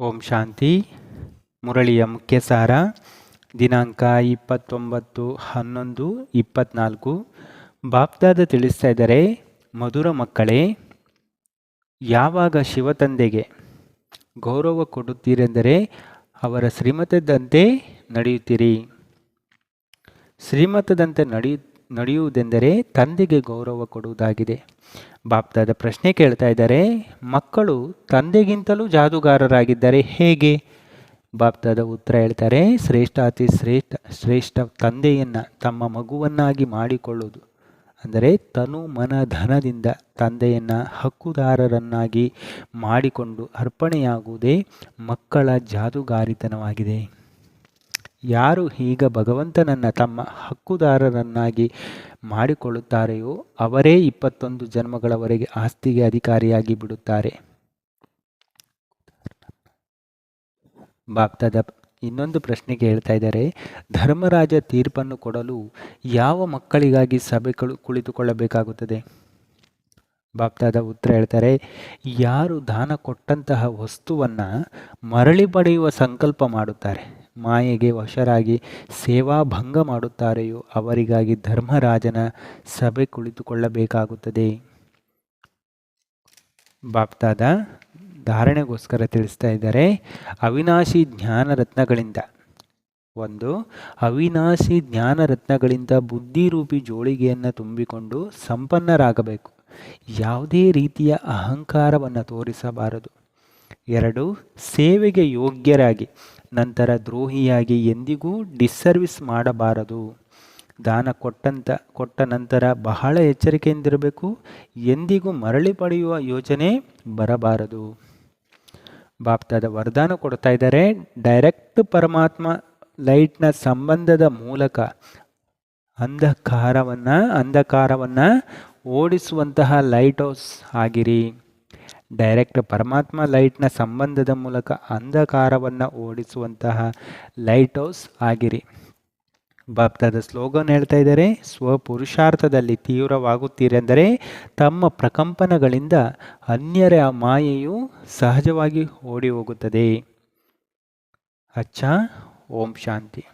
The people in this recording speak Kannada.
ಓಂ ಶಾಂತಿ. ಮುರಳಿಯ ಮುಖ್ಯ ಸಾರ ದಿನಾಂಕ ಇಪ್ಪತ್ತೊಂಬತ್ತು ಹನ್ನೊಂದು ಇಪ್ಪತ್ನಾಲ್ಕು. ಬಾಪ್ದಾದ ತಿಳಿಸ್ತಾ ಇದ್ದಾರೆ, ಮಧುರ ಮಕ್ಕಳೇ, ಯಾವಾಗ ಶಿವತಂದೆಗೆ ಗೌರವ ಕೊಡುತ್ತೀರೆಂದರೆ ಅವರ ಶ್ರೀಮತದಂತೆ ನಡೆಯುತ್ತೀರಿ. ಶ್ರೀಮತದಂತೆ ನಡೆಯು ನಡೆಯುವುದೆಂದರೆ ತಂದೆಗೆ ಗೌರವ ಕೊಡುವುದಾಗಿದೆ. ಬಾಪ್ದಾದ ಪ್ರಶ್ನೆ ಕೇಳ್ತಾ ಇದ್ದಾರೆ, ಮಕ್ಕಳು ತಂದೆಗಿಂತಲೂ ಜಾದೂಗಾರರಾಗಿದ್ದಾರೆ ಹೇಗೆ? ಬಾಪ್ತಾದ ಉತ್ತರ ಹೇಳ್ತಾರೆ ಶ್ರೇಷ್ಠ ಅತಿ ಶ್ರೇಷ್ಠ ಶ್ರೇಷ್ಠ ತಂದೆಯನ್ನು ತಮ್ಮ ಮಗುವನ್ನಾಗಿ ಮಾಡಿಕೊಳ್ಳುವುದು. ಅಂದರೆ ತನು ಮನ ಧನದಿಂದ ತಂದೆಯನ್ನು ಹಕ್ಕುದಾರರನ್ನಾಗಿ ಮಾಡಿಕೊಂಡು ಅರ್ಪಣೆಯಾಗುವುದೇ ಮಕ್ಕಳ ಜಾದುಗಾರಿತನವಾಗಿದೆ. ಯಾರು ಈಗ ಭಗವಂತನನ್ನು ತಮ್ಮ ಹಕ್ಕುದಾರರನ್ನಾಗಿ ಮಾಡಿಕೊಳ್ಳುತ್ತಾರೆಯೋ ಅವರೇ ಇಪ್ಪತ್ತೊಂದು ಜನ್ಮಗಳವರೆಗೆ ಆಸ್ತಿಗೆ ಅಧಿಕಾರಿಯಾಗಿ ಬಿಡುತ್ತಾರೆ. ಬಾಪ್ತದ ಇನ್ನೊಂದು ಪ್ರಶ್ನೆಗೆ ಹೇಳ್ತಾ ಇದ್ದಾರೆ, ಧರ್ಮರಾಜ ತೀರ್ಪನ್ನು ಕೊಡಲು ಯಾವ ಮಕ್ಕಳಿಗಾಗಿ ಸಭೆಗಳು ಕುಳಿತುಕೊಳ್ಳಬೇಕಾಗುತ್ತದೆ? ಬಾಪ್ತಾದ ಉತ್ತರ ಹೇಳ್ತಾರೆ, ಯಾರು ದಾನ ಕೊಟ್ಟಂತಹ ವಸ್ತುವನ್ನು ಮರಳಿ ಪಡೆಯುವ ಸಂಕಲ್ಪ ಮಾಡುತ್ತಾರೆ. ಮಾಯೆಗೆ ವಶರಾಗಿ ಸೇವಾ ಭಂಗ ಮಾಡುತ್ತಾರೆಯೋ ಅವರಿಗಾಗಿ ಧರ್ಮರಾಜನ ಸಭೆ ಕುಳಿತುಕೊಳ್ಳಬೇಕಾಗುತ್ತದೆ. ಬಾಪ್ತಾದ ಧಾರಣೆಗೋಸ್ಕರ ತಿಳಿಸ್ತಾ ಇದ್ದಾರೆ, ಅವಿನಾಶಿ ಜ್ಞಾನ ರತ್ನಗಳಿಂದ ಒಂದು, ಅವಿನಾಶಿ ಜ್ಞಾನ ರತ್ನಗಳಿಂದ ಬುದ್ಧಿರೂಪಿ ಜೋಳಿಗೆಯನ್ನು ತುಂಬಿಕೊಂಡು ಸಂಪನ್ನರಾಗಬೇಕು. ಯಾವುದೇ ರೀತಿಯ ಅಹಂಕಾರವನ್ನು ತೋರಿಸಬಾರದು. ಎರಡು, ಸೇವೆಗೆ ಯೋಗ್ಯರಾಗಿ ನಂತರ ದ್ರೋಹಿಯಾಗಿ ಎಂದಿಗೂ ಡಿಸ್ಸರ್ವಿಸ್ ಮಾಡಬಾರದು. ದಾನ ಕೊಟ್ಟಂತ, ಕೊಟ್ಟ ನಂತರ ಬಹಳ ಎಚ್ಚರಿಕೆಯಿಂದಿರಬೇಕು. ಎಂದಿಗೂ ಮರಳಿ ಪಡೆಯುವ ಯೋಚನೆ ಬರಬಾರದು. ಬಾಪ್ತಾದ ವರದಾನ ಕೊಡ್ತಾ ಇದ್ದಾರೆ. ಡೈರೆಕ್ಟ್ ಪರಮಾತ್ಮ ಲೈಟ್ನ ಸಂಬಂಧದ ಮೂಲಕ ಅಂಧಕಾರವನ್ನು ಅಂಧಕಾರವನ್ನು ಓಡಿಸುವಂತಹ ಲೈಟ್ ಹೌಸ್ ಆಗಿರಿ. ಡೈರೆಕ್ಟ್ ಪರಮಾತ್ಮ ಲೈಟ್ನ ಸಂಬಂಧದ ಮೂಲಕ ಅಂಧಕಾರವನ್ನು ಓಡಿಸುವಂತಹ ಲೈಟ್ ಹೌಸ್ ಆಗಿರಿ. ಭಕ್ತದ ಸ್ಲೋಗನ್ ಹೇಳ್ತಾ ಇದ್ದಾರೆ, ಸ್ವಪುರುಷಾರ್ಥದಲ್ಲಿ ತೀವ್ರವಾಗುತ್ತೀರೆಂದರೆ ತಮ್ಮ ಪ್ರಕಂಪನಗಳಿಂದ ಅನ್ಯರ ಮಾಯೆಯು ಸಹಜವಾಗಿ ಓಡಿ ಹೋಗುತ್ತದೆ ಅಚ್ಚ, ಓಂ ಶಾಂತಿ.